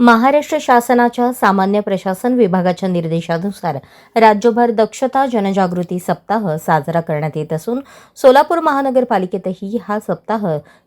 महाराष्ट्र शासनाच्या सामान्य प्रशासन विभागाच्या निर्देशानुसार राज्यभर दक्षता जनजागृती सप्ताह साजरा करण्यात येत असून सोलापूर महानगरपालिकेतही हा सप्ताह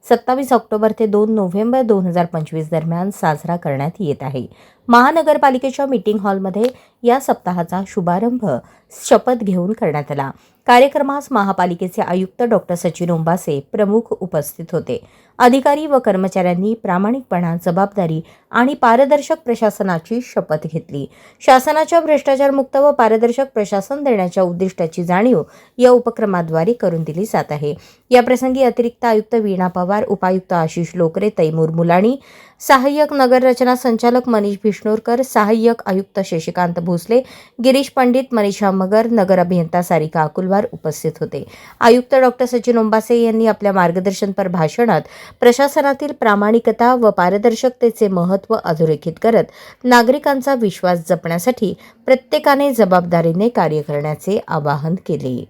सत्तावीस ऑक्टोबर ते दोन नोव्हेंबर दोन हजार पंचवीस दरम्यान साजरा करण्यात येत आहे. महानगरपालिकेच्या मीटिंग हॉलमध्ये या सप्ताहाचा शुभारंभ शपथ घेऊन करण्यात आला. कार्यक्रमास महापालिकेचे आयुक्त डॉक्टर सचिन ओंबासे प्रमुख उपस्थित होते. अधिकारी व कर्मचाऱ्यांनी प्रामाणिकपणा जबाबदारी आणि पारदर्शक प्रशासनाची शपथ घेतली. शासनाच्या भ्रष्टाचारमुक्त व पारदर्शक प्रशासन देण्याच्या उद्दिष्टाची जाणीव या उपक्रमाद्वारे करून दिली जात आहे. याप्रसंगी अतिरिक्त आयुक्त वीणा पवार उपायुक्त आशिष लोकरे तैमूर मुलाणी सहाय्यक नगर रचना संचालक मनीष भिष्णोरकर सहाय्यक आयुक्त शशिकांत भोसले गिरीश पंडित मनीषा मगर नगर अभियंता सारिका अकुलवार उपस्थित होते. आयुक्त डॉक्टर सचिन ओंबासे यांनी आपल्या मार्गदर्शनपर भाषणात प्रशासनातील प्रामाणिकता व पारदर्शकतेचे महत्त्व अधोरेखित करत नागरिकांचा विश्वास जपण्यासाठी प्रत्येकाने जबाबदारीने कार्य करण्याचे आवाहन केले.